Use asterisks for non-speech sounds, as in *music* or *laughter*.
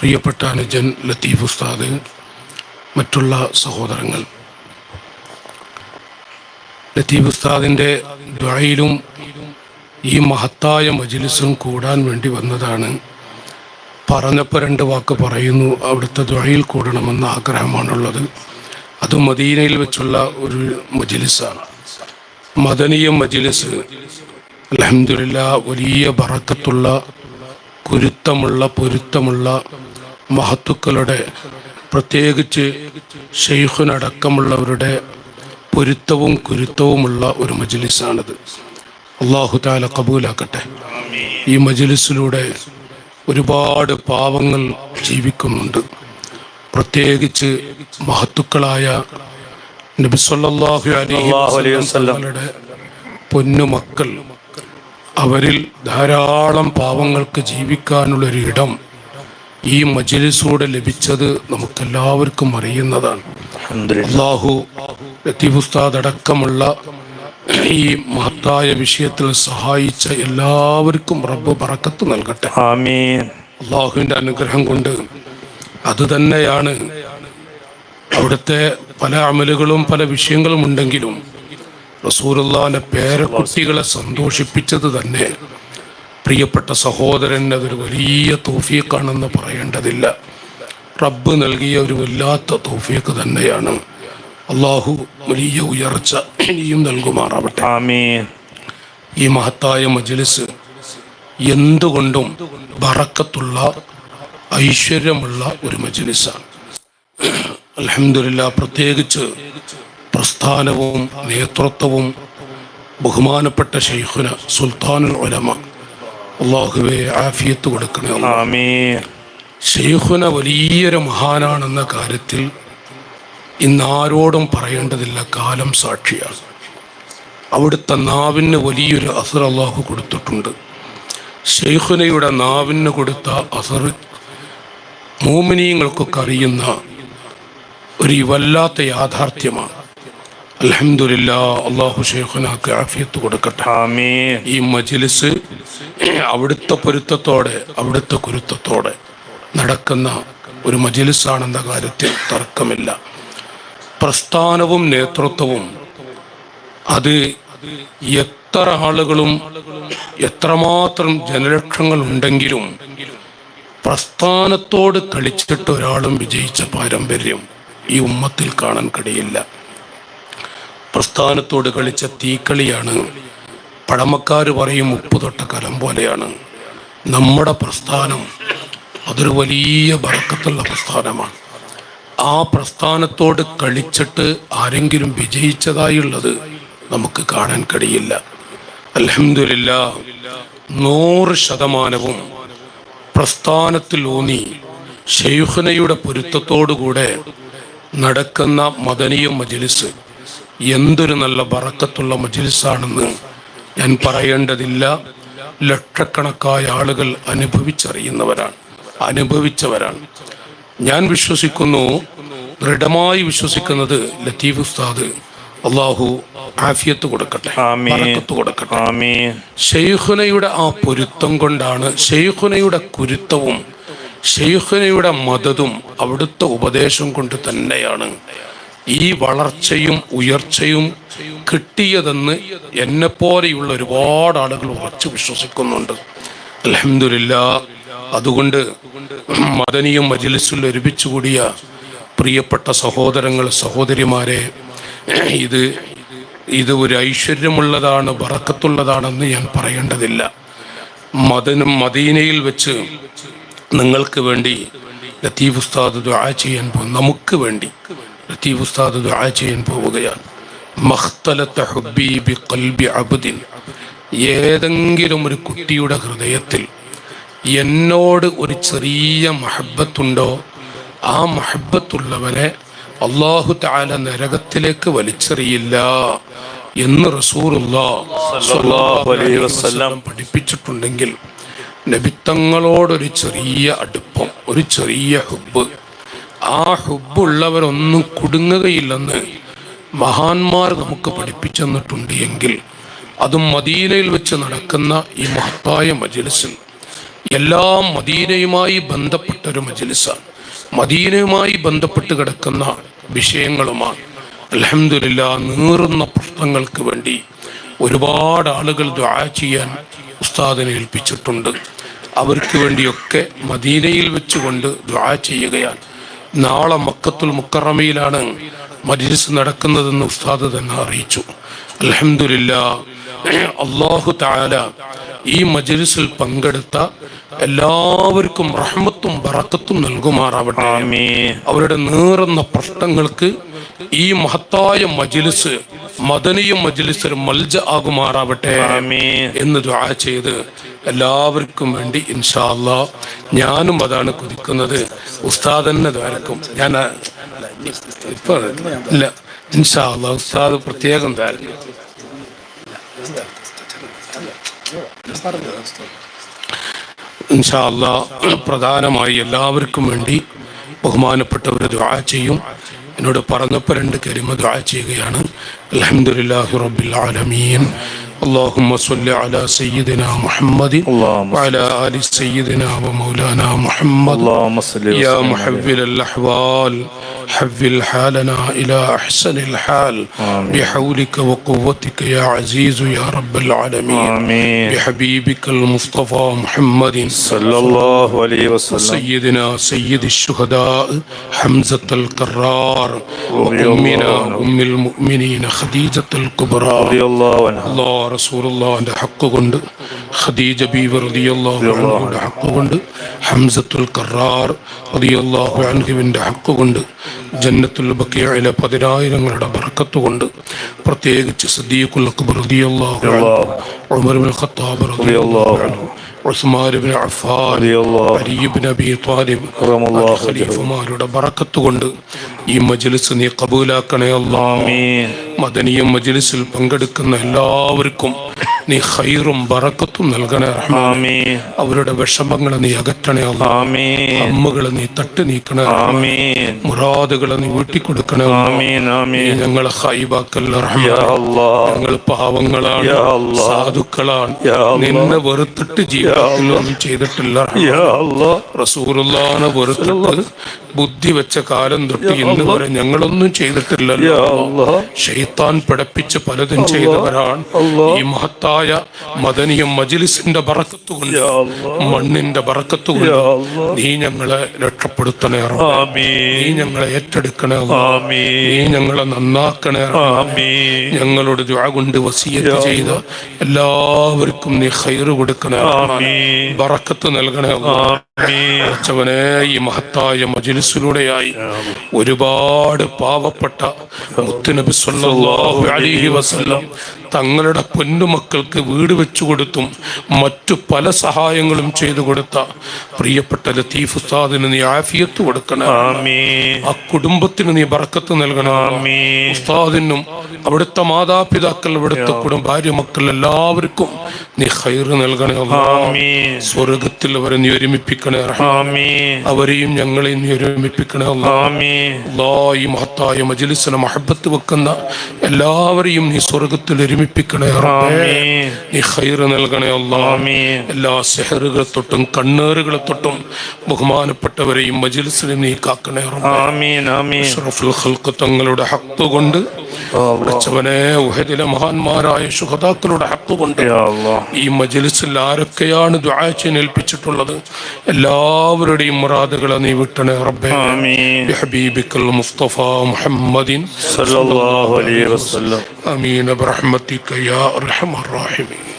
പ്രിയപ്പെട്ട അനുജൻ ലത്തീഫ് ഉസ്താദ് മറ്റുള്ള സഹോദരങ്ങൾ. ലത്തീഫ് ഉസ്താദിന്റെ ദ്വയിലും ഈ മഹത്തായ മജിലിസും കൂടാൻ വേണ്ടി വന്നതാണ്. പറഞ്ഞപ്പോൾ രണ്ട് വാക്ക് പറയുന്നു അവിടുത്തെ ദ്വയിൽ കൂടണമെന്ന ആഗ്രഹമാണുള്ളത്. അത് മദീനയിൽ വെച്ചുള്ള ഒരു മജിലിസാണ്. മദനീയ മജിലിസ് അലഹമില്ല വലിയ ബറക്കത്തുള്ള കുരുത്തമുള്ള പൊരുത്തമുള്ള മഹത്തുക്കളുടെ പ്രത്യേകിച്ച് ഷെയ്ഖുനടക്കമുള്ളവരുടെ പൊരുത്തവും കുരുത്തവുമുള്ള ഒരു മജിലിസാണിത്. അള്ളാഹു താല കബൂലാക്കട്ടെ. ഈ മജിലിസിലൂടെ ഒരുപാട് പാവങ്ങൾ ജീവിക്കുന്നുണ്ട്. പ്രത്യേകിച്ച് മഹത്തുക്കളായ നബിസ്വല്ലാഹു അലൈഹി വസല്ലമയുടെ പൊന്നുമക്കൾ അവരിൽ ധാരാളം പാവങ്ങൾക്ക് ജീവിക്കാനുള്ളൊരു ഇടം ഈ മജലിസൂടെ ലഭിച്ചത് നമുക്കെല്ലാവർക്കും അറിയുന്നതാണ്. അള്ളാഹു ലത്തീഫ് ഉസ്താദ് അടക്കമുള്ള ഈ മഹത്തായ വിഷയത്തിൽ സഹായിച്ച എല്ലാവർക്കും റബ്ബ് പറക്കത്ത് നൽകട്ടെ. ആമീൻ. അള്ളാഹുവിന്റെ അനുഗ്രഹം കൊണ്ട് അത് തന്നെയാണ് അവിടുത്തെ പല അമലുകളും പല വിഷയങ്ങളും ഉണ്ടെങ്കിലും റസൂറുല്ലാന്റെ പേരക്കുട്ടികളെ സന്തോഷിപ്പിച്ചത് തന്നെ. പ്രിയപ്പെട്ട സഹോദരൻ അതൊരു വലിയ തോഫീക്കാണെന്ന് പറയേണ്ടതില്ല. റബ്ബ് നൽകിയ ഒരു വല്ലാത്ത തോഫീക്ക് തന്നെയാണ്. അള്ളാഹു വലിയ ഉയർച്ച ഇനിയും നൽകുമാറാവട്ടെ. ഈ മഹത്തായ മജ്ലിസ് എന്തുകൊണ്ടും ബറക്കത്തുള്ള ഐശ്വര്യമുള്ള ഒരു മജ്ലിസാണ്. അലഹമില്ല പ്രത്യേകിച്ച് പ്രസ്ഥാനവും നേതൃത്വവും ബഹുമാനപ്പെട്ട ഷെയ്ഖുന സുൽത്താനുൽ ഉലമ അള്ളാഹുവെ ആഫിയത്ത് കൊടുക്കണേ ഷെയ്ഖുന വലിയൊരു മഹാനാണെന്ന കാര്യത്തിൽ ഇന്നാരോടും പറയേണ്ടതില്ല കാലം സാക്ഷിയാണ്. അവിടുത്തെ നാവിന് വലിയൊരു അസർ അള്ളാഹു കൊടുത്തിട്ടുണ്ട്. ഷെയ്ഖുനയുടെ നാവിന് കൊടുത്ത അസർ മോമിനീയങ്ങൾക്കൊക്കെ അറിയുന്ന ഒരു വല്ലാത്ത യാഥാർത്ഥ്യമാണ്. അലഹമില്ല അള്ളാഹു ഷെയ്ഖുനാക്ക് ആഫിയത്ത് കൊടുക്കട്ടെ. ഈ മജിലിസ് അവിടുത്തെ പൊരുത്തത്തോടെ അവിടുത്തെ കുരുത്തത്തോടെ നടക്കുന്ന ഒരു മജിലിസാണെന്ന കാര്യത്തിൽ തർക്കമില്ല. പ്രസ്ഥാനവും നേതൃത്വവും അത് എത്ര ആളുകളും എത്രമാത്രം ജനലക്ഷങ്ങൾ ഉണ്ടെങ്കിലും പ്രസ്ഥാനത്തോട് കളിച്ചിട്ട് ഒരാളും വിജയിച്ച പാരമ്പര്യം ഈ ഉമ്മത്തിൽ കാണാൻ കഴിയില്ല. പ്രസ്ഥാനത്തോട് കളിച്ച തീക്കളിയാണ്. പഴമക്കാർ പറയും ഉപ്പ് തൊട്ട കലം പോലെയാണ്. നമ്മുടെ പ്രസ്ഥാനം അതൊരു വലിയ ബറക്കത്തുള്ള പ്രസ്ഥാനമാണ്. ആ പ്രസ്ഥാനത്തോട് കളിച്ചിട്ട് ആരെങ്കിലും വിജയിച്ചതായുള്ളത് നമുക്ക് കാണാൻ കഴിയില്ല. അലഹമില്ല നൂറ് ശതമാനവും പ്രസ്ഥാനത്തിൽ ഊന്നി ഷെയ്ഖുനയുടെ പൊരുത്തത്തോടുകൂടെ നടക്കുന്ന മദനീയ മജിലിസ് എന്തൊരു നല്ല ബറക്കത്തുള്ള മജിൽസാണെന്ന് ഞാൻ പറയേണ്ടതില്ല. ലക്ഷക്കണക്കായ ആളുകൾ അനുഭവിച്ചറിയുന്നവരാണ് അനുഭവിച്ചവരാണ്. ഞാൻ വിശ്വസിക്കുന്നു ദൃഢമായി വിശ്വസിക്കുന്നത് ലത്തീഫ് ഉസ്താദ് അള്ളാഹു ആഫിയത്ത് കൊടുക്കട്ടെ ബറക്കത്ത് കൊടുക്കട്ടെ. ഷെയ്ഖുനയുടെ ആ പൊരുത്തം കൊണ്ടാണ് ഷെയ്ഖുനയുടെ കുരുത്തവും ഷെയ്ഖുനയുടെ മതതും അവിടുത്തെ ഉപദേശം കൊണ്ട് തന്നെയാണ് ഈ വളർച്ചയും ഉയർച്ചയും കിട്ടിയതെന്ന് എന്നെപ്പോലെയുള്ള ഒരുപാട് ആളുകൾ ഉറച്ചു വിശ്വസിക്കുന്നുണ്ട്. അലഹമില്ല അതുകൊണ്ട് മദനിയും മജിലിസിൽ ഒരുമിച്ച് കൂടിയ പ്രിയപ്പെട്ട സഹോദരങ്ങൾ സഹോദരിമാരെ ഇത് ഇത് ഒരു ഐശ്വര്യമുള്ളതാണ് വറക്കത്തുള്ളതാണെന്ന് ഞാൻ പറയേണ്ടതില്ല. മദനും മദീനയിൽ വെച്ച് നിങ്ങൾക്ക് വേണ്ടി ലത്തീഫ് ഉസ്താദ് ദുആ ചെയ്യാൻ പോകും നമുക്ക് വേണ്ടി ലത്തീഫ് ഉസ്താദ് ദുആ ചെയ്യാൻ പോവുകയാണ്. മഖ്തലത്ത ഹുബ്ബി ഖൽബി അബ്ദിൻ. ഏതെങ്കിലും ഒരു കുട്ടിയുടെ ഹൃദയത്തിൽ എന്നോട് ഒരു ചെറിയ മഹബത്തുണ്ടോ? ആ മഹബത്തുള്ളവനെ അള്ളാഹു താല നരകത്തിലേക്ക് വലിച്ചെറിയില്ല എന്ന് റസൂറുല്ലാം പഠിപ്പിച്ചിട്ടുണ്ടെങ്കിൽ നബിത്തങ്ങളോടൊരു ചെറിയ അടുപ്പം ഒരു ചെറിയ ഹുബ് ആ ഹുബുള്ളവരൊന്നും കുടുങ്ങുകയില്ലെന്ന് മഹാന്മാർ നമുക്ക് പഠിപ്പിച്ചു തന്നിട്ടുണ്ട് എങ്കിൽ അതും മദീനയിൽ വെച്ച് നടക്കുന്ന ഈ മഹത്തായ മജിലിസിൽ എല്ലാം മദീനയുമായി ബന്ധപ്പെട്ട ഒരു മജ്ലിസാണ് മദീനയുമായി ബന്ധപ്പെട്ട് കിടക്കുന്ന വിഷയങ്ങളുമാണ്. അലഹമില്ല നീറുന്ന പ്രശ്നങ്ങൾക്ക് വേണ്ടി ഒരുപാട് ആളുകൾ ദ്വാ ചെയ്യാൻ ഉസ്താദിനെ ഏൽപ്പിച്ചിട്ടുണ്ട്. അവർക്ക് വേണ്ടിയൊക്കെ മദീനയിൽ വെച്ചുകൊണ്ട് ദ്വാ ചെയ്യുകയാണ്. നാളെ മക്കത്തുൽ മുക്കറമയിലാണ് മജിസ് നടക്കുന്നതെന്ന് ഉസ്താദ് തന്നെ അറിയിച്ചു. അലഹമില്ല *coughs* അള്ളാഹു താല ഈ മജലിസിൽ പങ്കെടുത്ത എല്ലാവർക്കും റഹ്മത്തും ബറക്കത്തും നൽകുമാറാവട്ടെ. അവരുടെ നീറുന്ന പ്രശ്നങ്ങൾക്ക് ഈ മഹത്തായ മജ്ലിസ് മദനീയ മജ്ലിസ് ഒരു മൽജ ആകുമാറാവട്ടെ എന്ന് ദുആ ചെയ്ത് എല്ലാവർക്കും വേണ്ടി ഇൻഷാല്ല ഞാനും അതാണ് കുതിക്കുന്നത്. ഉസ്താദ് തന്നെ ദ്വാരക്കും. ഞാൻ ഇപ്പൊ ഇല്ല ഇൻഷാ അല്ലാ ഉസ്താദ് പ്രത്യേകം ദ്വാരക്കും. പ്രധാനമായി എല്ലാവർക്കും വേണ്ടി ബഹുമാനപ്പെട്ടവർ ദുആ ചെയ്യും. എന്നോട് പറഞ്ഞപ്പോൾ രണ്ട് കരിമ ദുആ ചെയ്യുകയാണ്. അൽഹംദുലില്ലാഹി റബ്ബിൽ ആലമീൻ. اللهم صل على سيدنا محمد اللهم وعلى آل سيدنا ومولانا محمد. اللهم صل يا. محول الأحوال حول حالنا إلى أحسن الحال. آمين. بحولك وقوتك يا عزيز يا رب العالمين. آمين. بحبيبك المصطفى محمد. صلى الله عليه وسلم. سيدنا سيد الشهداء حمزة القرار. الله وأمنا. أم المؤمنين خديجة الكبرى. رضي الله റസൂലുള്ളാഹിന്റെ ഹക്ക് കൊണ്ട് ഖദീജ ബീവ് റളിയല്ലാഹുവിന്റെ ഹക്ക് കൊണ്ട് ഹംസത്തുൽ കറാർ റളിയല്ലാഹു അൻഹുവിന്റെ ഹക്ക് കൊണ്ട് ജന്നത്തുൽ ബക്കിയയിലെ പതിനായിരങ്ങളുടെ ബറക്കത്തുകൊണ്ട് പ്രത്യേകിച്ച് സദ്ദീഖുൽ അക്ബർ ഉമർ ബിൻ ഖത്താബ് ഉസ്മാനുബിൻ അഫാൻ അരീബിൻ അബി താലിബ് ഖലീഫുമാരുടെ ബറക്കത്ത് കൊണ്ട് ഈ മജ്ലിസ് നീ കബൂലാക്കണേ അല്ലാ മദനീയ മജ്ലിസിൽ പങ്കെടുക്കുന്ന എല്ലാവർക്കും നീ ഹൈറും ബറക്കത്തും നൽകണേ അവരുടെ വിഷമങ്ങളെ നീ അകറ്റണേ അമ്മുകളെ നീ തട്ടി നീക്കണേ മുറാദുകളെ നീ വീട്ടിക്കൊടുക്കണേ ഞങ്ങളെ ഹൈബാക്കല്ല ഞങ്ങൾ പാവങ്ങളാണ് സാധുക്കളാണ്. നിന്നെ വെറുത്തിട്ട് ജീവിതത്തിലൊന്നും ചെയ്തിട്ടില്ല റസൂറുല്ലാനെ വെറുത്തിട്ട് ബുദ്ധി വെച്ച കാലം തൊട്ട് ഇന്ന് വരെ ഞങ്ങളൊന്നും ചെയ്തിട്ടില്ലല്ലോ ഷെയ്ത്താൻ പഠിപ്പിച്ച് പലതും ചെയ്തവരാണ്. ഈ മഹത്താ ബറക്കത്തായ മദനിയം മജിലിസിന്റെ ബറക്കത്തുകൊണ്ട് മണ്ണിന്റെ ബറക്കത്തുകൊണ്ട് നീ ഞങ്ങളെ രക്ഷപ്പെടുത്തണേ നീ ഞങ്ങളെ ഏറ്റെടുക്കണേ നീ ഞങ്ങളെ നന്നാക്കണേ ഞങ്ങളുടെ ദ്വാ കൊണ്ട് വസീയത്ത് ചെയ്ത എല്ലാവർക്കും നീ ഹൈറ് കൊടുക്കണേ ബറക്കത്ത് നൽകണേ ഈ മഹത്തായ മജിലിസിലൂടെയായി ഒരുപാട് പാവപ്പെട്ട മുത്തുനബി സല്ലല്ലാഹു അലൈഹി വസല്ലം തങ്ങളുടെ പൊന്നുമക്കൾക്ക് വീട് വെച്ചു കൊടുത്തും മറ്റു പല സഹായങ്ങളും ചെയ്തു കൊടുത്ത പ്രിയപ്പെട്ട ലത്തീഫ് ഉസ്താദിന് നീ ആഫിയത്ത് കൊടുക്കണം ആ കുടുംബത്തിന് നീ ബറക്കത്ത് നൽകണം ഉസ്താദിനും അവിടുത്തെ മാതാപിതാക്കൾ അവിടുത്തെ കുടും ഭാര്യ മക്കൾ എല്ലാവർക്കും നീ ഹൈർ നൽകണം സ്വർഗത്തിൽ അവരെ നീ ഒരുമിപ്പിക്കണം സ്വീകരിക്കണേ അവരെയും ഞങ്ങളെയും നീ ഒരുമിപ്പിക്കണേ ഈ മഹത്തായ മജിലിസിനെ മഹബത്ത് വെക്കുന്ന എല്ലാവരെയും നീ സ്വർഗത്തിൽ ഒരുമിപ്പിക്കണേ നീ ഹൈർ നൽകണേ അല്ലാ എല്ലാ സെഹറുകളെ തൊട്ടും കണ്ണേറുകളെ തൊട്ടും ബഹുമാനപ്പെട്ടവരെയും മജിലിസിനെ നീ കാക്കണേ തങ്ങളുടെ ഹക്ക് കൊണ്ട് വിളിച്ചവനെ ഉഹദിലെ മഹാന്മാരായ സുഹതാക്കളുടെ ഹക്ക് കൊണ്ട് ഈ മജിലിസിൽ ആരൊക്കെയാണ് ദുആച്ചേൽപ്പിച്ചിട്ടുള്ളത് എല്ലാവരുടെയും മുറാദുകളെ നീ വിട്ടണേ റബ്ബേ. ഹബീബിക്കൽ മുസ്തഫ മുഹമ്മദിൻ സല്ലല്ലാഹു അലൈഹി വസല്ലം. അമീൻ. ബിറഹ്മതിക യാ അർഹമർ റഹീമീൻ.